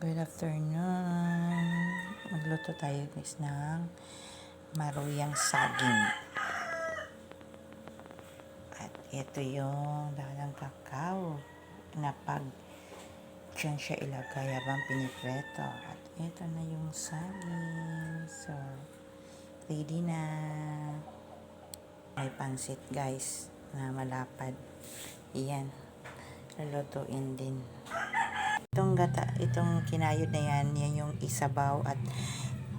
Good afternoon. Magluto tayo guys ng maruyang saging. At ito yung dalang kakao na pag dyan siya ilagay habang pinipreto. At ito na yung saging. So, ready na. May pansit guys na malapad. Iyan. Lulutuin din. Gata, itong kinayod na yan, yan yung isabaw at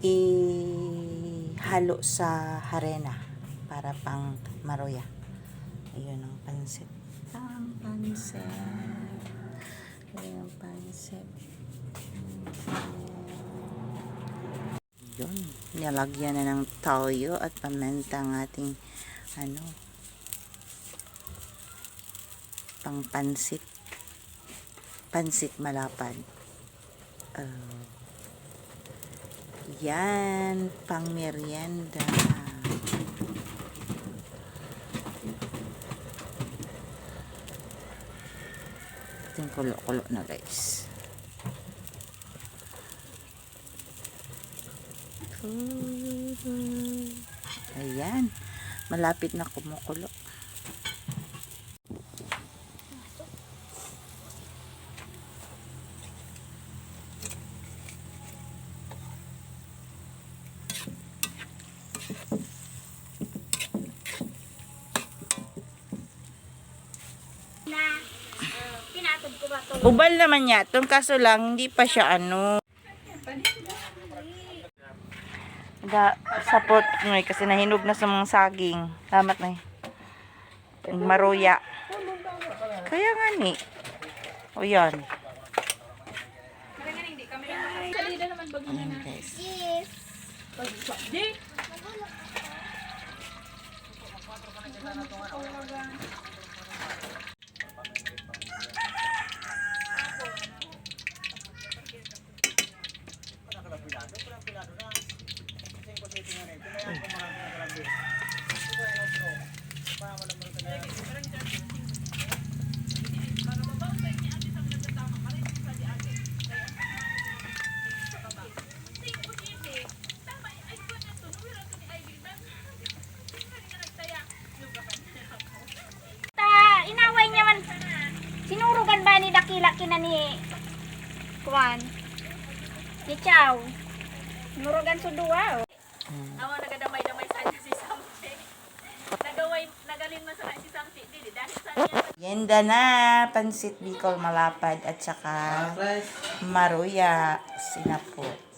ihalo sa harena para pang maroya. Ayun ang pansit. Ang pansit. Ayun ang pansit. Yun. Nilagyan na ng toyo at paminta ang ating ano pang pansit pansit malapad. Uh, yan, pang merienda. Ito yung kulo-kulo na guys. Ayan, malapit na kumukulo. Ubal naman niya. Itong kaso lang, hindi pa siya ano. Da, sapot ngay kasi nahinog na sa mga saging. Salamat na Yung maruya. Kaya nga ni. O yan. Ayan guys. Yes. Ta, inaway niya man. Sinurugan ba ni Dakila kina ni Kuan? Ni Chow. Sinurugan sa duwa. Oh. Awa nagadamay-damay sa niya si Sampi. Nagaway, nagalin man sa kanya si Sampi. Dili, dahil sa niya. Yenda na. Pansit Bicol Malapad at saka maruya. Sinapot.